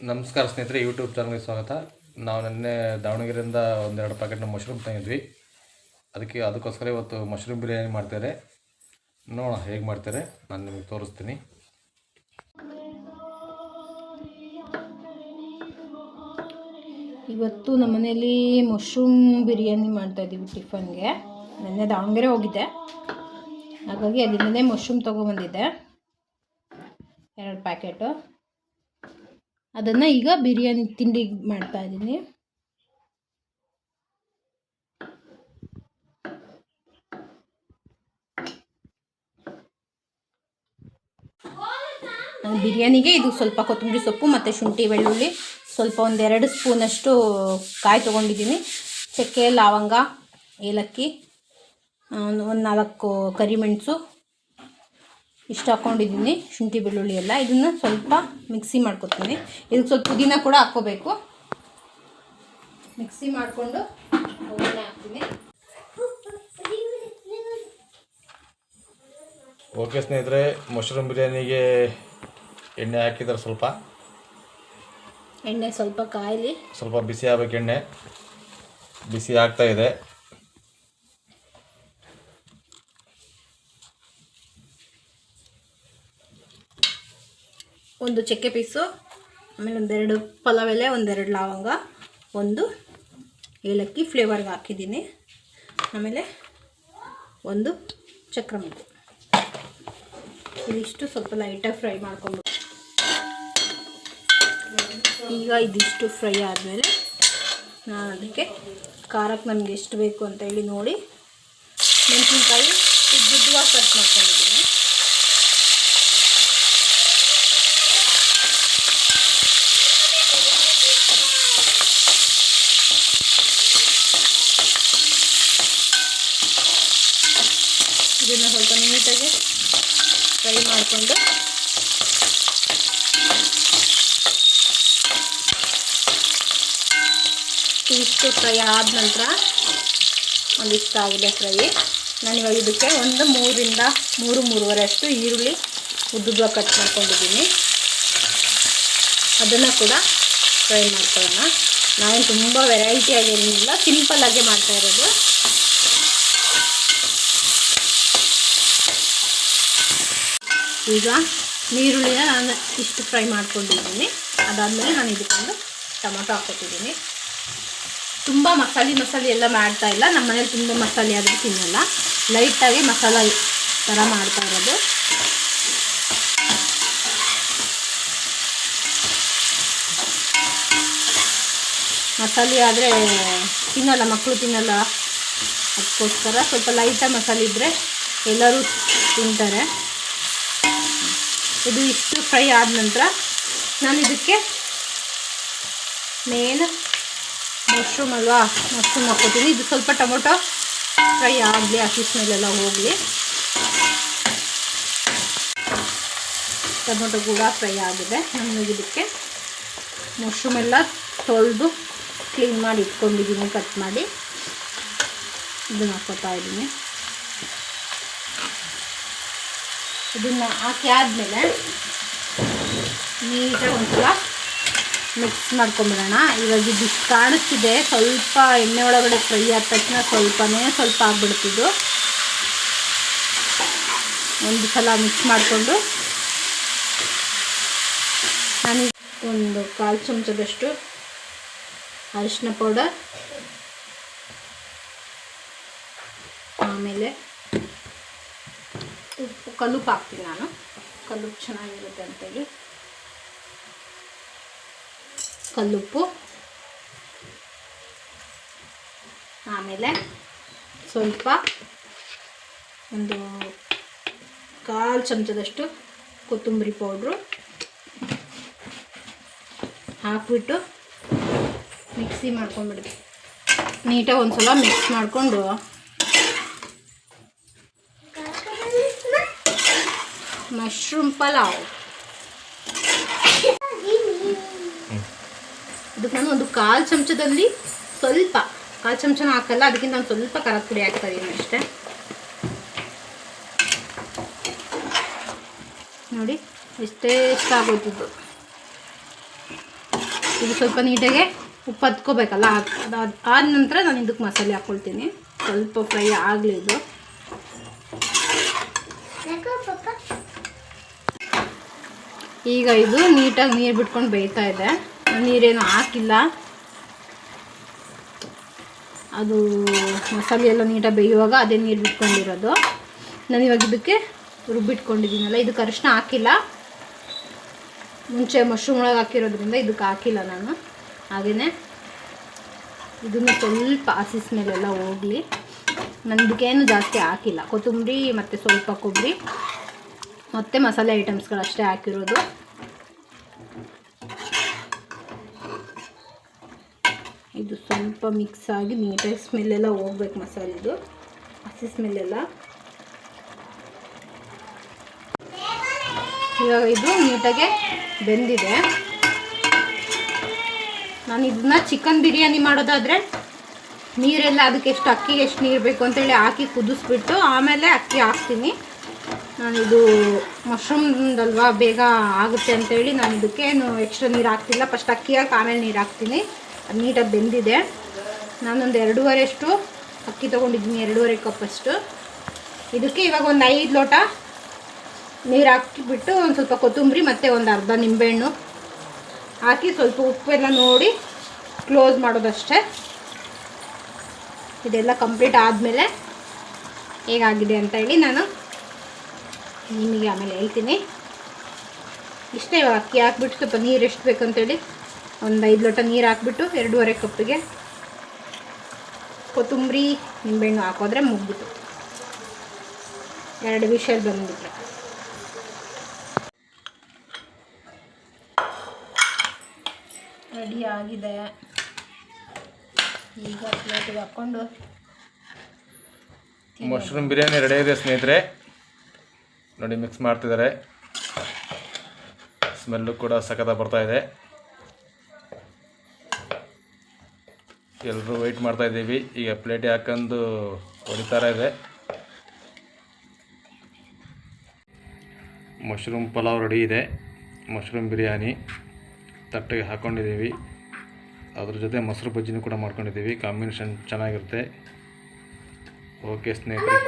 ನಮಸ್ಕಾರ ಸ್ನೇಹಿತರೆ ಯೂಟ್ಯೂಬ್ ಚಾನಲ್ಗೆ ಸ್ವಾಗತ. ನಾವು ನಿನ್ನೆ ದಾವಣಗೆರೆಯಿಂದ ಒಂದೆರಡು ಪ್ಯಾಕೆಟ್ನ ಮಶ್ರೂಮ್ ತಂದಿದ್ವಿ ಅದಕ್ಕೆ ಅದಕ್ಕೋಸ್ಕರ ಇವತ್ತು ಮಶ್ರೂಮ್ ಬಿರಿಯಾನಿ ಮಾಡ್ತಾರೆ ನೋಡೋಣ ಹೇಗೆ ಮಾಡ್ತಾರೆ ನಾನು ನಿಮಗೆ ತೋರಿಸ್ತೀನಿ. ಇವತ್ತು ನಮ್ಮ ಮನೆಯಲ್ಲಿ ಮಶ್ರೂಮ್ ಬಿರಿಯಾನಿ ಮಾಡ್ತಾ ಇದ್ದೀವಿ ಟಿಫನ್ಗೆ. ನಿನ್ನೆ ದಾವಣಗೆರೆ ಹೋಗಿದ್ದೆ. ಹಾಗಾಗಿ ಅಲ್ಲಿಂದನೇ ಮಶ್ರೂಮ್ ತೊಗೊಬಂದಿದ್ದೆ ಎರಡು ಪ್ಯಾಕೆಟು ಅದನ್ನು ಈಗ ಬಿರಿಯಾನಿ ತಿಂಡಿ ಮಾಡ್ತಾ ಇದ್ದೀನಿ. ಬಿರಿಯಾನಿಗೆ ಇದು ಸ್ವಲ್ಪ ಕೊತ್ತಂಬರಿ ಸೊಪ್ಪು ಮತ್ತು ಶುಂಠಿ ಬೆಳ್ಳುಳ್ಳಿ, ಸ್ವಲ್ಪ ಒಂದೆರಡು ಸ್ಪೂನಷ್ಟು ಕಾಯಿ ತೊಗೊಂಡಿದ್ದೀನಿ. ಚಕ್ಕೆ, ಲವಂಗ, ಏಲಕ್ಕಿ ಒಂದು ನಾಲ್ಕು ಕರಿಮೆಣಸು ಇಷ್ಟು ಹಾಕ್ಕೊಂಡಿದ್ದೀನಿ ಶುಂಠಿ ಬೆಳ್ಳುಳ್ಳಿ ಎಲ್ಲ. ಇದನ್ನು ಸ್ವಲ್ಪ ಮಿಕ್ಸಿ ಮಾಡ್ಕೊತೀನಿ. ಇದಕ್ಕೆ ಸ್ವಲ್ಪ ಪುದೀನ ಕೂಡ ಹಾಕ್ಕೋಬೇಕು. ಮಿಕ್ಸಿ ಮಾಡಿಕೊಂಡು ಒಗ್ಗರಣೆ ಹಾಕ್ತೀನಿ. ಓಕೆ ಸ್ನೇಹಿತರೆ ಮಶ್ರೂಮ್ ಬಿರಿಯಾನಿಗೆ ಎಣ್ಣೆ ಹಾಕಿದ್ದಾರೆ ಸ್ವಲ್ಪ. ಎಣ್ಣೆ ಸ್ವಲ್ಪ ಕಾಯಲಿ. ಸ್ವಲ್ಪ ಬಿಸಿ ಆಗಬೇಕು ಎಣ್ಣೆ. ಬಿಸಿ ಆಗ್ತಾ ಇದೆ. ಒಂದು ಚಕ್ಕೆ ಪೀಸು, ಆಮೇಲೆ ಒಂದೆರಡು ಪಲಾವ್ ಎಲೆ ಒಂದೆರಡು ಲವಂಗ, ಒಂದು ಏಲಕ್ಕಿ ಫ್ಲೇವರ್ಗೆ ಹಾಕಿದ್ದೀನಿ. ಆಮೇಲೆ ಒಂದು ಚಕ್ರ ಇದಿಷ್ಟು ಸ್ವಲ್ಪ ಲೈಟಾಗಿ ಫ್ರೈ ಮಾಡ್ಕೊಂಡು ಈಗ ಇದಿಷ್ಟು ಫ್ರೈ ಆದಮೇಲೆ ನಾನು ಅದಕ್ಕೆ ಖಾರಕ್ಕೆ ನಮಗೆ ಎಷ್ಟು ಬೇಕು ಅಂತ ಹೇಳಿ ನೋಡಿ. ಮೆಣಸಿನ್ಕಾಯಿ, ಉದ್ದುದ್ದವಾಗಿ ಕಟ್ ಮಾಡ್ಕೊಂಡಿದ್ದೀನಿ ಇದನ್ನು ಸ್ವಲ್ಪ ನೀಟಾಗಿ ಫ್ರೈ ಮಾಡಿಕೊಂಡು ಇಷ್ಟು ಫ್ರೈ ಆದ ನಂತರ ಒಂದಿಷ್ಟು ಆಗಿದೆ ಫ್ರೈ. ನಾನು ಇವಾಗ ಇದಕ್ಕೆ ಒಂದು ಮೂರಿಂದ ಮೂರು ಮೂರುವರೆ ಅಷ್ಟು ಈರುಳ್ಳಿ ಉದ್ದುದ್ದ ಕಟ್ ಮಾಡ್ಕೊಂಡಿದ್ದೀನಿ. ಅದನ್ನು ಕೂಡ ಫ್ರೈ ಮಾಡ್ಕೊಳ್ಳೋಣ. ನಾವೇನು ತುಂಬ ವೆರೈಟಿಯಾಗಿ ಏನಿಲ್ಲ ಸಿಂಪಲ್ಲಾಗೆ ಮಾಡ್ತಾ ಇರೋದು. ಈಗ ನೀರುಳ್ಳಿನ ನಾನು ಇಷ್ಟು ಫ್ರೈ ಮಾಡ್ಕೊಂಡಿದ್ದೀನಿ. ಅದಾದಮೇಲೆ ನಾನು ಇದಕ್ಕೊಂದು ಟೊಮೊಟೊ ಹಾಕ್ಕೊತಿದ್ದೀನಿ ತುಂಬ ಮಸಾಲೆ ಮಸಾಲೆ ಎಲ್ಲ ಮಾಡ್ತಾ ಇಲ್ಲ. ನಮ್ಮ ಮನೇಲಿ ತುಂಬ ಮಸಾಲೆ ಆದರೂ ತಿನ್ನಲ್ಲ. ಲೈಟಾಗಿ ಮಸಾಲೆ ಥರ ಮಾಡ್ತಾ ಇರೋದು. ಮಸಾಲೆ ಆದರೆ ತಿನ್ನಲ್ಲ ಮಕ್ಕಳು ತಿನ್ನಲ್ಲ. ಅದಕ್ಕೋಸ್ಕರ ಸ್ವಲ್ಪ ಲೈಟಾಗಿ ಮಸಾಲೆ ಇದ್ದರೆ ಎಲ್ಲರೂ ತಿಂತಾರೆ. ಇದು ಇಷ್ಟು ಫ್ರೈ ಆದ ನಂತರ ನಾನು ಇದಕ್ಕೆ ಮೇನ್ ಮಶ್ರೂಮ್ ಅಲ್ವಾ ಮಶ್ರೂಮ್ ಹಾಕ್ಕೋತೀನಿ. ಇದು ಸ್ವಲ್ಪ ಟೊಮೊಟೊ ಫ್ರೈ ಆಗಲಿ ಹಸಿ ಮೇಲೆಲ್ಲ ಹೋಗಲಿ. ಟೊಮೊಟೊ ಕೂಡ ಫ್ರೈ ಆಗಿದೆ. ನಾನು ಇದಕ್ಕೆ ಮಶ್ರೂಮ್ ಎಲ್ಲ ತೊಳೆದು ಕ್ಲೀನ್ ಮಾಡಿ ಇಟ್ಕೊಂಡಿದ್ದೀನಿ ಕಟ್ ಮಾಡಿ. ಇದನ್ನು ಹಾಕ್ಕೋತಾ ಇದ್ದೀನಿ. ಇದನ್ನು ಹಾಕಿ ಆದಮೇಲೆ ನೀಟಾಗಿ ಒಂದ್ಸಲ ಮಿಕ್ಸ್ ಮಾಡ್ಕೊಂಬಿಡೋಣ. ಇವಾಗ ಇದು ಕಾಣಿಸ್ತಿದೆ ಸ್ವಲ್ಪ ಎಣ್ಣೆ ಒಳಗಡೆ ಫ್ರೈ ಆದ ತಕ್ಷಣ ಸ್ವಲ್ಪನೇ ಸ್ವಲ್ಪ ಆಗ್ಬಿಡ್ತಿದ್ದು. ಒಂದು ಸಲ ಮಿಕ್ಸ್ ಮಾಡಿಕೊಂಡು ನಾನು ಒಂದು ಕಾಲು ಚಮಚದಷ್ಟು ಅರಿಶಿನ ಪೌಡರ್ ಆಮೇಲೆ ಕಲ್ಲುಪ್ಪು ಹಾಕ್ತೀನಿ ನಾನು. ಕಲ್ಲುಪ್ಪು ಚೆನ್ನಾಗಿರುತ್ತೆ ಅಂತೇಳಿ ಕಲ್ಲುಪ್ಪು. ಆಮೇಲೆ ಸ್ವಲ್ಪ ಒಂದು ಕಾಲು ಚಮಚದಷ್ಟು ಕೊತ್ತಂಬರಿ ಪೌಡ್ರು ಹಾಕ್ಬಿಟ್ಟು ಮಿಕ್ಸಿ ಮಾಡ್ಕೊಂಡ್ಬಿಡ್ತೀವಿ ನೀಟಾಗಿ ಒಂದು ಸಲ ಮಿಕ್ಸ್ ಮಾಡಿಕೊಂಡು ಮಶ್ರೂಮ್ ಪಲಾವ್ ಇದಕ್ಕೆ ನಾನು ಒಂದು ಕಾಲು ಚಮಚದಲ್ಲಿ ಸ್ವಲ್ಪ, ಕಾಲು ಚಮಚನ ಹಾಕಲ್ಲ ಅದಕ್ಕಿಂತ ನಾನು ಸ್ವಲ್ಪ ಖಾರದ ಪುಡಿ ಹಾಕ್ತಾ ಇದ್ದೀನಿ ಅಷ್ಟೇ. ನೋಡಿ, ಎಷ್ಟೇ ಇಷ್ಟ ಆಗೋದು ಇದು ಸ್ವಲ್ಪ ನೀಟಾಗೆ ಉಪ್ಪು ಹತ್ಕೋಬೇಕಲ್ಲ ಅದಾದ ಆದ ನಂತರ ನಾನು ಇದಕ್ಕೆ ಮಸಾಲೆ ಹಾಕ್ಕೊಳ್ತೀನಿ ಸ್ವಲ್ಪ ಫ್ರೈ ಆಗಲಿ ಇದು ಈಗ ಇದು ನೀಟಾಗಿ ನೀರು ಬಿಟ್ಕೊಂಡು ಬೇಯ್ತಾ ಇದೆ. ನೀರೇನು ಹಾಕಿಲ್ಲ. ಅದು ಮಸಾಲೆ ಎಲ್ಲ ನೀಟಾಗಿ ಬೇಯುವಾಗ ಅದೇ ನೀರು ಬಿಟ್ಕೊಂಡಿರೋದು. ನಾನು ಇವಾಗ ಇದಕ್ಕೆ ರುಬ್ಬಿಟ್ಕೊಂಡಿದ್ದೀನಲ್ಲ ಇದಕ್ಕೆ ಅರಿಶಿನ ಹಾಕಿಲ್ಲ. ಮುಂಚೆ ಮಶ್ರೂಮ್ ಒಳಗೆ ಹಾಕಿರೋದ್ರಿಂದ ಇದಕ್ಕೆ ಹಾಕಿಲ್ಲ ನಾನು. ಹಾಗೆಯೇ ಇದನ್ನು ಸ್ವಲ್ಪ ಹಸಿ ಮೇಲೆಲ್ಲ ಹೋಗಲಿ. ನಾನು ಇದಕ್ಕೇನು ಜಾಸ್ತಿ ಹಾಕಿಲ್ಲ. ಕೊತ್ತಂಬರಿ ಮತ್ತು ಸ್ವಲ್ಪ ಕೊಬ್ಬರಿ. ಮತ್ತು ಮಸಾಲೆ ಐಟಮ್ಸ್ಗಳಷ್ಟೇ ಹಾಕಿರೋದು. ಇದು ಸ್ವಲ್ಪ ಮಿಕ್ಸ್ ಆಗಿ ನೀಟಾಗಿ ಸ್ಮೆಲ್ಲೆಲ್ಲ ಹೋಗ್ಬೇಕು ಮಸಾಲೆದು. ಹಸಿ ಸ್ಮೆಲ್ಲೆಲ್ಲ ಇವಾಗ ಇದು ನೀಟಾಗೆ ಬೆಂದಿದೆ. ನಾನು ಇದನ್ನ ಚಿಕನ್ ಬಿರಿಯಾನಿ ಮಾಡೋದಾದರೆ ನೀರೆಲ್ಲ ಅದಕ್ಕೆ ಎಷ್ಟು ಅಕ್ಕಿಗೆ ಎಷ್ಟು ನೀರು ಬೇಕು ಅಂತೇಳಿ ಹಾಕಿ ಕುದಿಸ್ಬಿಟ್ಟು ಆಮೇಲೆ ಅಕ್ಕಿ ಹಾಕ್ತೀನಿ. ನಾನಿದು ಮಶ್ರೂಮ್ದಲ್ವಾ, ಬೇಗ ಆಗುತ್ತೆ ಅಂತೇಳಿ ನಾನು ಇದಕ್ಕೆ ಏನು ಎಕ್ಸ್ಟ್ರಾ ನೀರು ಹಾಕ್ತಿಲ್ಲ. ಫಸ್ಟ್ ಅಕ್ಕಿ ಹಾಕಿ ಆಮೇಲೆ ನೀರು ಹಾಕ್ತೀನಿ. ಅದು ನೀಟಾಗಿ ಬೆಂದಿದೆ. ನಾನೊಂದು ಎರಡೂವರೆ ಅಷ್ಟು ಅಕ್ಕಿ ತೊಗೊಂಡಿದ್ದೀನಿ, ಎರಡೂವರೆ ಕಪ್ಪಷ್ಟು ಇದಕ್ಕೆ ಇವಾಗ ಒಂದು ಐದು ಲೋಟ ನೀರು ಹಾಕಿಬಿಟ್ಟು ಒಂದು ಸ್ವಲ್ಪ ಕೊತ್ತಂಬರಿ, ಮತ್ತು ಒಂದು ಅರ್ಧ ನಿಂಬೆಹಣ್ಣು ಹಾಕಿ ಸ್ವಲ್ಪ ಉಪ್ಪೆಲ್ಲ ನೋಡಿ ಕ್ಲೋಸ್ ಮಾಡೋದಷ್ಟೇ. ಇದೆಲ್ಲ ಕಂಪ್ಲೀಟ್ ಆದಮೇಲೆ ಹೇಗಾಗಿದೆ ಅಂತ ಹೇಳಿ ನಾನು ನಿಮಗೆ ಆಮೇಲೆ ಹೇಳ್ತೀನಿ. ಇಷ್ಟೇ ಅಕ್ಕಿ ಹಾಕ್ಬಿಟ್ಟು ಸ್ವಲ್ಪ ನೀರು ಎಷ್ಟು ಬೇಕಂತೇಳಿ ಒಂದು ಐದು ಲೋಟ ನೀರು ಹಾಕ್ಬಿಟ್ಟು ಎರಡೂವರೆ ಕಪ್ಪಿಗೆ ಕೊತ್ತಂಬರಿ ನಿಂಬೆಹಣ್ಣು ಹಾಕೋದ್ರೆ ಮುಗ್ಬಿಟ್ಟು ಎರಡು ವಿಷಲ್ ಬಂದುಬಿಟ್ರೆ. ರೆಡಿ ಆಗಿದೆ. ಈಗ ಪ್ಲೇಟಿಗೆ ಹಾಕ್ಕೊಂಡು ಮಶ್ರೂಮ್ ಬಿರಿಯಾನಿ ರೆಡಿ ಇದೆ ಸ್ನೇಹಿತರೆ. ನೋಡಿ ಮಿಕ್ಸ್ ಮಾಡ್ತಿದ್ದಾರೆ. ಸ್ಮೆಲ್ಲು ಕೂಡ ಸಖತ ಬರ್ತಾ ಇದೆ. ಎಲ್ಲರೂ ವೆಯ್ಟ್ ಮಾಡ್ತಾ ಇದ್ದೀವಿ. ಈಗ ಪ್ಲೇಟಿಗೆ ಹಾಕೊಂಡು ಹೊಡಿತಾರ ಇದೆ. ಮಶ್ರೂಮ್ ಪಲಾವ್ ರೆಡಿ ಇದೆ. ಮಶ್ರೂಮ್ ಬಿರಿಯಾನಿ ತಟ್ಟೆಗೆ ಹಾಕ್ಕೊಂಡಿದ್ದೀವಿ ಅದ್ರ ಜೊತೆ ಮೊಸರು ಬಜ್ಜಿನೂ ಕೂಡ ಮಾಡ್ಕೊಂಡಿದ್ದೀವಿ. ಕಾಂಬಿನೇಷನ್ ಚೆನ್ನಾಗಿರುತ್ತೆ. ಓಕೆ ಸ್ನೇಹಿತರೆ.